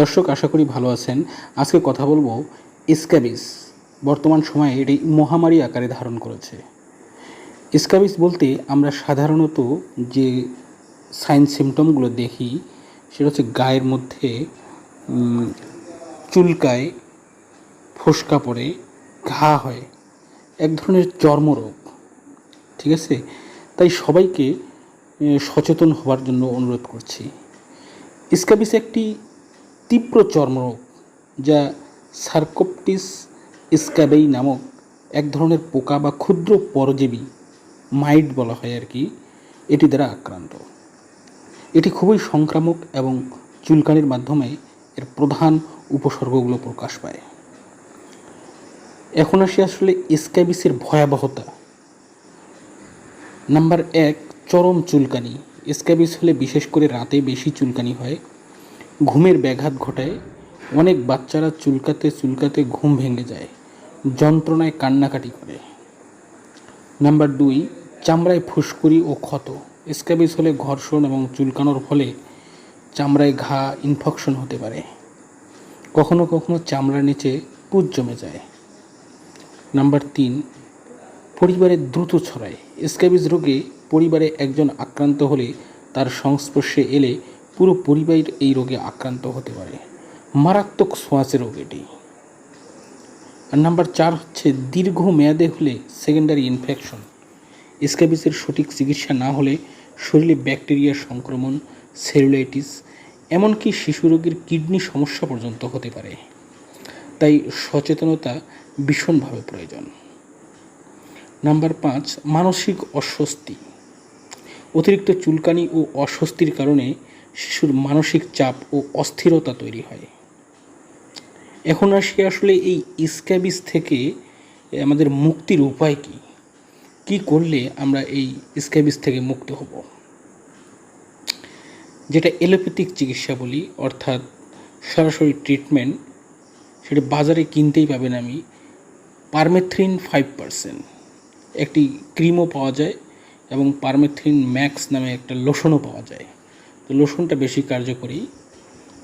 দর্শক, আশা করি ভালো আছেন। আজকে কথা বলব স্ক্যাবিস বর্তমান সময়ে এটি মহামারী আকারে ধারণ করেছে। স্ক্যাবিস বলতে আমরা সাধারণত যে সাইন সিমটমগুলো দেখি, সেটা হচ্ছে গায়ের মধ্যে চুলকায়, ফোসকা পড়ে, ঘা হয়, এক ধরনের চর্মরোগ, ঠিক আছে? তাই সবাইকে সচেতন হওয়ার জন্য অনুরোধ করছি। স্ক্যাবিস একটি তীব্র চর্মরোগ যা সার্কোপটিস স্ক্যাবেই নামক এক ধরনের পোকা বা ক্ষুদ্র পরজীবী মাইট বলা হয় আর কি, এটি দ্বারা আক্রান্ত। এটি খুবই সংক্রামক এবং চুলকানির মাধ্যমে এর প্রধান উপসর্গগুলো প্রকাশ পায়। এখন আসি আসলে স্ক্যাবিসের ভয়াবহতা। নাম্বার এক, চরম চুলকানি। স্ক্যাবিস হলে বিশেষ করে রাতে বেশি চুলকানি হয়। ঘুমের ব্যাঘাত ঘটায়, অনেক বাচ্চারা চুলকাতে চুলকাতে ঘুম ভেঙে যায়, যন্ত্রণায় কান্নাকাটি করে। নাম্বার দুই, চামড়ায় ফুসকুড়ি ও ক্ষত। স্ক্যাবিস হলে ঘর্ষণ এবং চুলকানোর ফলে চামড়ায় ঘা ইনফেকশন হতে পারে। কখনো কখনো চামড়ার নিচে পুজ জমে যায়। নাম্বার তিন, পরিবারে দ্রুত ছড়ায়। স্ক্যাবিস রোগে পরিবারে একজন আক্রান্ত হলে তার সংস্পর্শে এলে পুরো পরিবার এই রোগে আক্রান্ত হতে পারে। মারাত্মক ছোঁয়াচে রোগ এটি। আর নাম্বার চার হচ্ছে দীর্ঘ মেয়াদে হলে সেকেন্ডারি ইনফেকশন স্ক্যাবিসের সঠিক চিকিৎসা না হলে শরীরে ব্যাকটেরিয়া সংক্রমণ সেলুলাইটিস এমনকি শিশু রোগের কিডনি সমস্যা পর্যন্ত হতে পারে। তাই সচেতনতা ভীষণভাবে প্রয়োজন। নাম্বার পাঁচ, মানসিক অস্বস্তি। অতিরিক্ত চুলকানি ও অস্বস্তির কারণে শিশুর মানসিক চাপ ও অস্থিরতা তৈরি হয়। এখন আসি আসলে এই স্ক্যাবিস থেকে আমাদের মুক্তির উপায় কি? কি করলে আমরা এই স্ক্যাবিস থেকে মুক্ত হব? যেটা এলোপ্যাথিক চিকিৎসা বলি, অর্থাৎ সরাসরি ট্রিটমেন্ট, সেটা বাজারে কিনতেই পাবেন আমি পারমেথ্রিন ফাইভ পারসেন্ট। একটি ক্রিমও পাওয়া যায় এবং পারমেথ্রিন ম্যাক্স নামে একটা লোশনও পাওয়া যায়। লোশনটা বেশি কার্যকরী।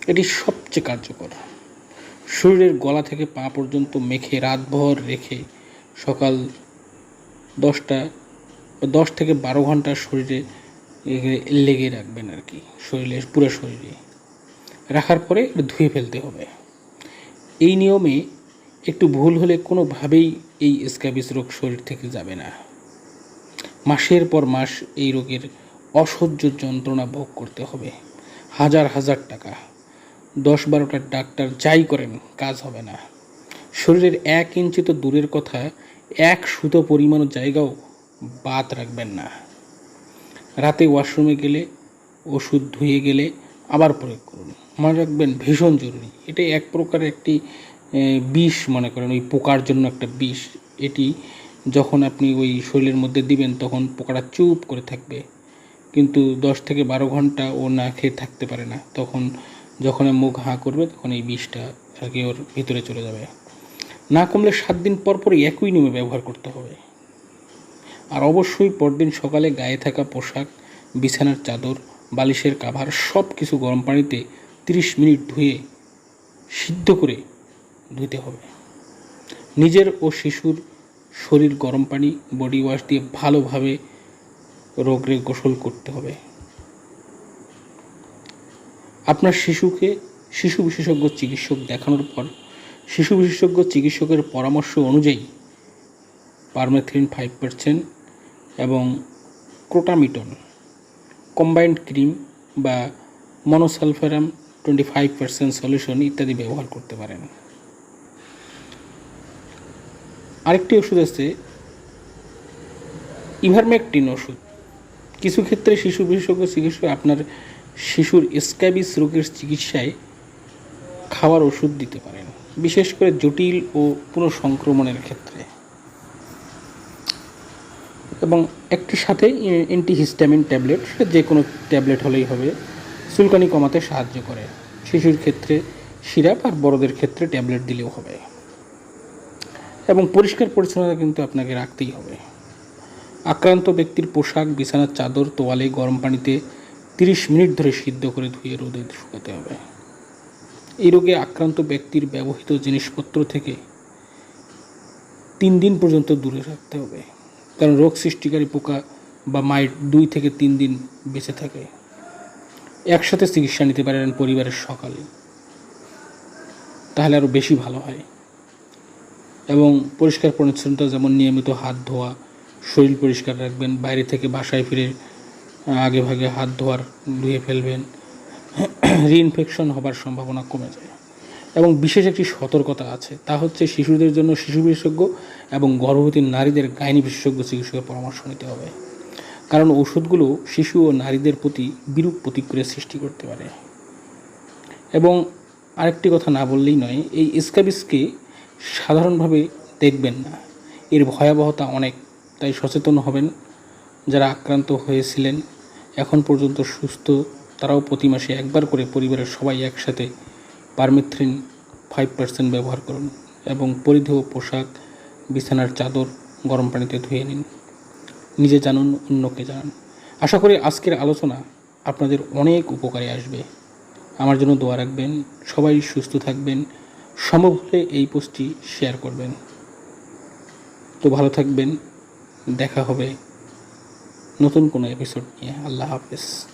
এটি সবচেয়ে কার্যকর। শরীরের গলা থেকে পা পর্যন্ত মেখে রাতভর রেখে সকাল দশটা দশ থেকে বারো ঘণ্টা শরীরে লেগে রাখবেন আর কি, শরীরে, পুরো শরীরে। রাখার পরে ধুয়ে ফেলতে হবে। এই নিয়মে একটু ভুল হলে কোনোভাবেই এই স্ক্যাবিস রোগ শরীর থেকে যাবে না। মাসের পর মাস এই রোগের অসহ্য যন্ত্রণা ভোগ করতে হবে। হাজার হাজার টাকা। দশ বারোটা ডাক্তার যাই করেন, কাজ হবে না। শরীরের এক ইঞ্চি তো দূরের কথা, এক সুতো পরিমাণ জায়গাও বাদ রাখবেন না। রাতে ওয়াশরুমে গেলে, ওষুধ ধুয়ে গেলে আবার প্রয়োগ করুন। মনে রাখবেন ভীষণ জরুরি। এটাই এক প্রকার একটি বিষ মনে করেন, ওই পোকার জন্য একটা বিষ। এটি যখন আপনি ওই শরীরের মধ্যে দিবেন, তখন পোকাটা চুপ করে থাকবে। কিন্তু দশ থেকে বারো ঘণ্টা ও না খেয়ে থাকতে পারে না। তখন যখন মুখ হাঁ করবে, তখন এই বিষটা আর কি ওর ভিতরে চলে যাবে। না কমলে সাত দিন পর পরই একই নিয়মে ব্যবহার করতে হবে। আর অবশ্যই পরদিন সকালে গায়ে থাকা পোশাক, বিছানার চাদর, বালিশের কাভার সব কিছু গরম পানিতে তিরিশ মিনিট ধুয়ে সিদ্ধ করে ধুতে হবে। নিজের ও শিশুর শরীর গরম পানি, বডি ওয়াশ দিয়ে ভালোভাবে রোগরে গোসল করতে হবে। আপনার শিশুকে, শিশু বিশেষজ্ঞ চিকিৎসক দেখানোর পর, শিশু বিশেষজ্ঞ চিকিৎসকের পরামর্শ অনুযায়ী পারমেথ্রিন ফাইভ পার্সেন্ট এবং ক্রোটামিটন কম্বাইন্ড ক্রিম বা monosulfiram twenty five percent solution ইত্যাদি ব্যবহার করতে পারেন। আরেকটি ওষুধ আছে ইভারমেকটিন ওষুধ। কিছু ক্ষেত্রে শিশু বিশেষজ্ঞ চিকিৎসক আপনার শিশুর স্ক্যাবিস রোগের চিকিৎসায় খাওয়ার ওষুধ দিতে পারেন, বিশেষ করে জটিল ও পুনঃসংক্রমণের ক্ষেত্রে। এবং একটির সাথে অ্যান্টিহিস্টামিন ট্যাবলেট, যে কোনো ট্যাবলেট হলেই হবে, চুলকানি কমাতে সাহায্য করে। শিশুর ক্ষেত্রে সিরাপ আর বড়দের ক্ষেত্রে ট্যাবলেট দিলেও হবে। এবং পরিষ্কার পরিচ্ছন্নতা কিন্তু আপনাকে রাখতেই হবে। আক্রান্ত ব্যক্তির পোশাক, বিছানার চাদর, তোয়ালে গরম পানিতে তিরিশ মিনিট ধরে সিদ্ধ করে ধুয়ে রোদে শুকাতে হবে। এই রোগে আক্রান্ত ব্যক্তির ব্যবহৃত জিনিসপত্র থেকে তিন দিন পর্যন্ত দূরে রাখতে হবে। কারণ রোগ সৃষ্টিকারী পোকা বা মাইট দুই থেকে তিন দিন বেঁচে থাকে। একসাথে চিকিৎসা নিতে পারেন পরিবারের সকালে। তাহলে আরও বেশি ভালো হয়। এবং পরিষ্কার পরিচ্ছন্নতা যেমন নিয়মিত হাত ধোয়া শরীর পরিষ্কার রাখবেন, বাইরে থেকে বাসায় ফিরে আগে ভাগে হাত ধোয়ার, ধুয়ে ফেলবেন। রিইনফেকশন হবার সম্ভাবনা কমে যায়। এবং বিশেষ একটি সতর্কতা আছে, তা হচ্ছে শিশুদের জন্য শিশু বিশেষজ্ঞ এবং গর্ভবতী নারীদের গাইনি বিশেষজ্ঞ চিকিৎসকের পরামর্শ নিতে হবে। কারণ ওষুধগুলো শিশু ও নারীদের প্রতি বিরূপ প্রতিক্রিয়া সৃষ্টি করতে পারে। এবং আরেকটি কথা না বললেই নয়, এই স্কাবিসকে সাধারণভাবে দেখবেন না। এর ভয়াবহতা অনেক। তাই সচেতন হবেন। যারা আক্রান্ত হয়েছিলেন, এখন পর্যন্ত সুস্থ, তারাও প্রতি মাসে একবার করে পরিবারের সবাই একসাথে পারমিথ্রিন ফাইভ পার্সেন্ট ব্যবহার করুন এবং পরিধেয় পোশাক, বিছানার চাদর গরম পানিতে ধুয়ে নিন। নিজে জানুন, অন্যকে জানান। আশা করি আজকের আলোচনা আপনাদের অনেক উপকারে আসবে। আমার জন্য দোয়া রাখবেন, সবাই সুস্থ থাকবেন, সম্ভব হলে এই পোস্টটি শেয়ার করবেন। তো ভালো থাকবেন। দেখা হবে নতুন কোনো এপিসোড নিয়ে। আল্লাহ হাফেজ।